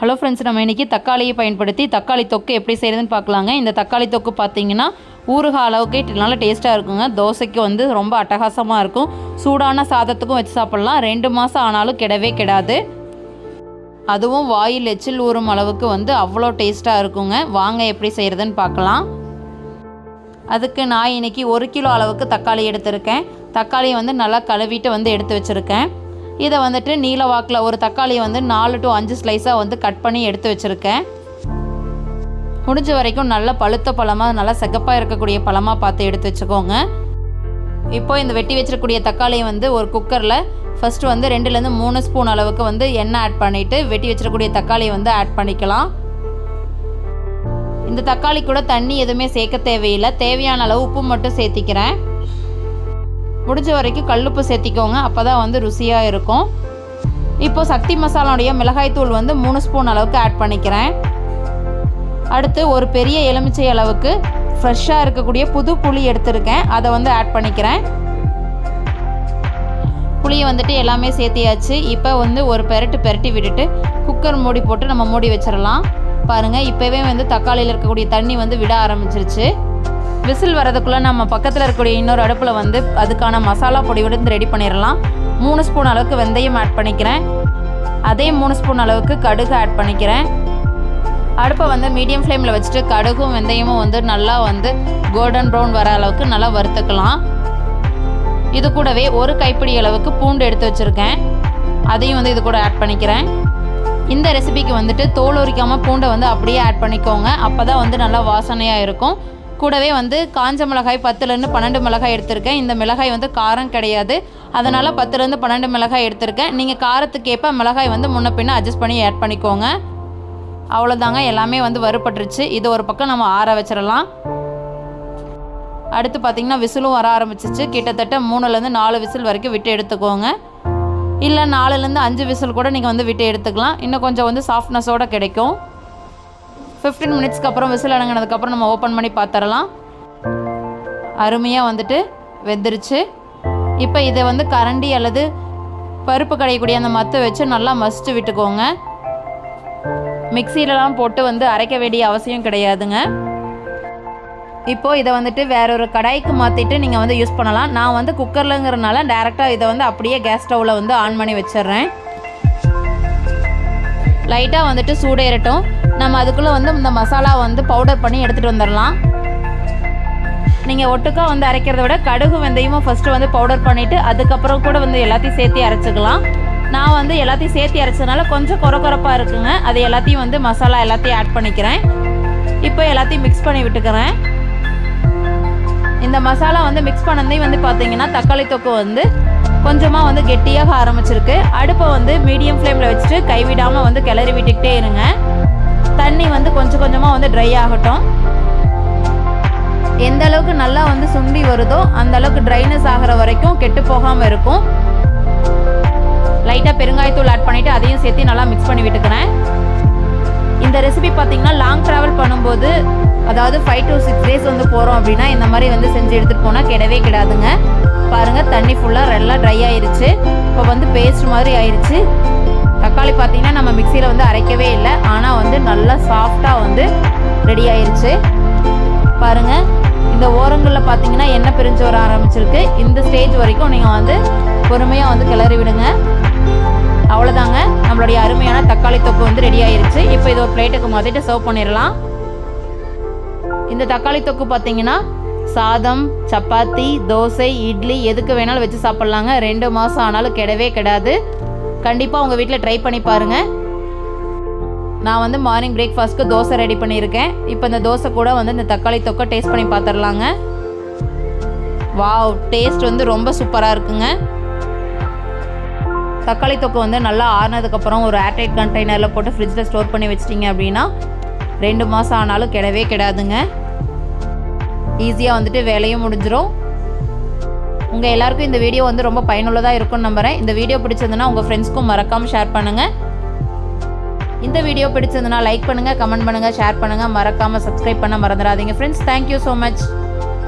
Hello friends நம்ம இன்றைக்கி தக்காளியை பயன்படுத்தி தக்காளி தொக்கு எப்படி செய்கிறதுன்னு பார்க்கலாங்க. இந்த தக்காளி தொக்கு பார்த்தீங்கன்னா ஊறுகாய் அளவுக்கு நல்ல டேஸ்ட்டாக இருக்குங்க. தோசைக்கு வந்து ரொம்ப அட்டகாசமாக இருக்கும். சூடான சாதத்துக்கும் வச்சு சாப்பிட்லாம். ரெண்டு மாதம் ஆனாலும் கிடவே கிடாது. அதுவும் வாயில் எச்சில் ஊறும் அளவுக்கு வந்து அவ்வளோ டேஸ்ட்டாக இருக்குங்க. வாங்க எப்படி செய்கிறதுன்னு பார்க்கலாம். அதுக்கு நான் இன்னைக்கு ஒரு கிலோ அளவுக்கு தக்காளி எடுத்திருக்கேன். தக்காளியை வந்து நல்லா கழுவிட்டு வந்து எடுத்து வச்சுருக்கேன். இதை வந்துட்டு நீல வாக்கில் ஒரு தக்காளியை வந்து நாலு டு அஞ்சு ஸ்லைஸாக வந்து கட் பண்ணி எடுத்து வச்சுருக்கேன். முடிஞ்ச வரைக்கும் நல்ல பழுத்த பழமாக நல்லா செகப்பாக இருக்கக்கூடிய பழமாக பார்த்து எடுத்து வச்சுக்கோங்க. இப்போ இந்த வெட்டி வச்சிருக்கக்கூடிய தக்காளியை வந்து ஒரு குக்கரில் ஃபஸ்ட்டு வந்து ரெண்டுலேருந்து மூணு ஸ்பூன் அளவுக்கு வந்து எண்ணெய் ஆட் பண்ணிவிட்டு வெட்டி வச்சிருக்கக்கூடிய தக்காளியை வந்து ஆட் பண்ணிக்கலாம். இந்த தக்காளி கூட தண்ணி எதுவுமே சேர்க்க தேவையில்லை. தேவையான அளவு உப்பு மட்டும் சேர்த்திக்கிறேன். முடிஞ்ச வரைக்கும் கல்லுப்பு சேர்த்திக்கோங்க. அப்போ தான் வந்து ருசியாக இருக்கும். இப்போது சக்தி மசாலாவுடைய மிளகாய்த்தூள் வந்து மூணு ஸ்பூன் அளவுக்கு ஆட் பண்ணிக்கிறேன். அடுத்து ஒரு பெரிய எலுமிச்சை அளவுக்கு ஃப்ரெஷ்ஷாக இருக்கக்கூடிய புது புளி எடுத்திருக்கேன். அதை வந்து ஆட் பண்ணிக்கிறேன். புளியை வந்துட்டு எல்லாமே சேர்த்தியாச்சு. இப்போ வந்து ஒரு பெரட்டு பெரட்டி விட்டுட்டு குக்கர் மூடி போட்டு நம்ம மூடி வச்சிடலாம். பாருங்கள் இப்போவே வந்து தக்காளியில் இருக்கக்கூடிய தண்ணி வந்து விட ஆரம்பிச்சிருச்சு. விசில் வரதுக்குள்ளே நம்ம பக்கத்தில் இருக்கக்கூடிய இன்னொரு அடுப்பில் வந்து அதுக்கான மசாலா பொடி விடுந்து ரெடி பண்ணிடலாம் மூணு ஸ்பூன் அளவுக்கு வெந்தயம் ஆட் பண்ணிக்கிறேன். அதே மூணு ஸ்பூன் அளவுக்கு கடுகு ஆட் பண்ணிக்கிறேன். அடுப்பை வந்து மீடியம் ஃப்ளேமில் வச்சுட்டு கடுகும் வெந்தயமும் வந்து நல்லா வந்து கோல்டன் ப்ரௌன் வர அளவுக்கு நல்லா வறுத்துக்கலாம். இது கூடவே ஒரு கைப்பிடி அளவுக்கு பூண்டு எடுத்து வச்சுருக்கேன். அதையும் வந்து இது கூட ஆட் பண்ணிக்கிறேன். இந்த ரெசிபிக்கு வந்துட்டு தோல் உரிக்காமல் பூண்டை வந்து அப்படியே ஆட் பண்ணிக்கோங்க. அப்போ தான் வந்து நல்லா வாசனையாக இருக்கும். கூடவே வந்து காஞ்ச மிளகாய் பத்துலேருந்து பன்னெண்டு மிளகாய் எடுத்திருக்கேன். இந்த மிளகாய் வந்து காரம் கிடையாது. அதனால் பத்துலேருந்து பன்னெண்டு மிளகாய் எடுத்திருக்கேன். நீங்கள் காரத்துக்கேற்ப மிளகாய் வந்து முன்ன பின்ன அட்ஜஸ்ட் பண்ணி ஆட் பண்ணிக்கோங்க. அவ்வளோதாங்க எல்லாமே வந்து வறுபட்டுருச்சு. இது ஒரு பக்கம் நம்ம ஆற வச்சிடலாம் அடுத்து பார்த்திங்கன்னா விசிலும் வர ஆரம்பிச்சிச்சு. கிட்டத்தட்ட மூணுலேருந்து நாலு விசில் வரைக்கும் விட்டு எடுத்துக்கோங்க. இல்லை நாலுலேருந்து அஞ்சு விசில் கூட நீங்கள் வந்து விட்டு எடுத்துக்கலாம். இன்னும் கொஞ்சம் வந்து சாஃப்ட்னஸோடு கிடைக்கும். ஃபிஃப்டீன் மினிட்ஸ்க்கு அப்புறம் விசில் அடங்கினதுக்கப்புறம் நம்ம ஓப்பன் பண்ணி பார்த்துடலாம் அருமையாக வந்துட்டு வெந்துருச்சு. இப்போ இதை வந்து கரண்டி அல்லது பருப்பு கடையக்கூடிய அந்த மத்தை வச்சு நல்லா மசித்து விட்டுக்கோங்க. மிக்சிலலாம் போட்டு வந்து அரைக்க வேண்டிய அவசியம் கிடையாதுங்க. இப்போது இதை வந்துட்டு வேற ஒரு கடாய்க்கு மாற்றிட்டு நீங்கள் வந்து யூஸ் பண்ணலாம். நான் வந்து குக்கர்லங்கிறனால டேரெக்டாக இதை வந்து அப்படியே கேஸ் ஸ்டவ்வில் வந்து ஆன் பண்ணி வச்சிடுறேன். லைட்டாக வந்துட்டு சூடேறட்டும். நம்ம அதுக்குள்ளே வந்து இந்த மசாலா வந்து பவுடர் பண்ணி எடுத்துகிட்டு வந்துடலாம் நீங்கள் ஒட்டுக்கா வந்து அரைக்கிறத விட கடுகு வெந்தயமும் ஃபஸ்ட்டு வந்து பவுடர் பண்ணிவிட்டு அதுக்கப்புறம் கூட வந்து எல்லாத்தையும் சேர்த்து அரைச்சிக்கலாம். நான் வந்து எல்லாத்தையும் சேர்த்து அரைச்சதுனால கொஞ்சம் குறக்குறப்பாக இருக்குங்க. அது எல்லாத்தையும் வந்து மசாலா எல்லாத்தையும் ஆட் பண்ணிக்கிறேன். இப்போ எல்லாத்தையும் மிக்ஸ் பண்ணி விட்டுக்கிறேன். இந்த மசாலா வந்து மிக்ஸ் பண்ணதையும் வந்து பார்த்தீங்கன்னா தக்காளி தொக்கு வந்து கொஞ்சமாக வந்து கெட்டியாக ஆரம்பிச்சிருக்கு. அடுப்பை வந்து மீடியம் ஃப்ளேமில் வச்சுட்டு கைவிடாமல் வந்து கிளறி விட்டுக்கிட்டே இருங்க. தண்ணி வந்து கொஞ்சம் கொஞ்சமாக வந்து ட்ரை ஆகட்டும். எந்த அளவுக்கு நல்லா வந்து சுண்டி வருதோ அந்த அளவுக்கு ட்ரைனஸ் ஆகிற வரைக்கும் கெட்டு போகாமல் இருக்கும். லைட்டாக பெருங்காயத்தூள் ஆட் பண்ணிவிட்டு அதையும் சேர்த்து நல்லா மிக்ஸ் பண்ணி விட்டுக்கிறேன். இந்த ரெசிபி பார்த்தீங்கன்னா லாங் ட்ராவல் பண்ணும்போது அதாவது ஃபைவ் டு சிக்ஸ் டேஸ் வந்து போகிறோம் அப்படின்னா இந்த மாதிரி வந்து செஞ்சு எடுத்துகிட்டு போனால் கிடவே கிடாதுங்க. பாருங்கள் தண்ணி ஃபுல்லாக நல்லா ட்ரை ஆயிருச்சு. இப்போ வந்து பேஸ்ட் மாதிரி ஆயிருச்சு. தக்காளி பார்த்தீங்கன்னா நம்ம மிக்சியில் வந்து அரைக்கவே இல்லை. ஆனால் வந்து நல்லா சாஃப்டாக வந்து ரெடி ஆயிடுச்சு பாருங்கள் இந்த ஓரங்களில் பார்த்தீங்கன்னா எண்ணெய் பிரிஞ்சு வர ஆரம்பிச்சிருக்கு. இந்த ஸ்டேஜ் வரைக்கும் நீங்கள் வந்து பொறுமையாக வந்து கிளறி விடுங்க. அவ்வளோதாங்க நம்மளுடைய அருமையான தக்காளி தொக்கு வந்து ரெடி ஆயிருச்சு. இப்போ இது ஒரு பிளேட்டுக்கு மாற்றிட்டு சர்வ் பண்ணிடலாம். இந்த தக்காளி தொக்கு பார்த்தீங்கன்னா சாதம் சப்பாத்தி தோசை இட்லி எதுக்கு வேணாலும் வச்சு சாப்பிட்லாங்க. ரெண்டு மாதம் ஆனாலும் கெடவே கிடாது. கண்டிப்பாக உங்கள் வீட்டில் ட்ரை பண்ணி பாருங்கள் நான் வந்து மார்னிங் பிரேக்ஃபாஸ்ட்க்கு தோசை ரெடி பண்ணியிருக்கேன். இப்போ இந்த தோசை கூட வந்து இந்த தக்காளி தொக்கை டேஸ்ட் பண்ணி பார்த்துடலாங்க வாவ் டேஸ்ட் வந்து ரொம்ப சூப்பராக இருக்குங்க. தக்காளி தொக்கு வந்து நல்லா ஆறினதுக்கப்புறம் ஒரு ஏர்டைட் கண்டெய்னரில் போட்டு ஃப்ரிட்ஜில் ஸ்டோர் பண்ணி வச்சிட்டிங்க அப்படின்னா ரெண்டு மாதம் ஆனாலும் கிடவே கிடாதுங்க. ஈஸியாக வந்துட்டு வேலையும் முடிஞ்சிடும் உங்கள் எல்லாருக்கும் இந்த வீடியோ வந்து ரொம்ப பயனுள்ளதாக இருக்கும்னு நம்புகிறேன் இந்த வீடியோ பிடிச்சதுன்னா உங்கள் ஃப்ரெண்ட்ஸ்க்கும் மறக்காமல் ஷேர் பண்ணுங்கள் இந்த வீடியோ பிடிச்சதுன்னா லைக் பண்ணுங்கள் கமெண்ட் பண்ணுங்கள் ஷேர் பண்ணுங்கள் மறக்காமல் சப்ஸ்கிரைப் பண்ண மறந்துடாதீங்க. Friends thank you so much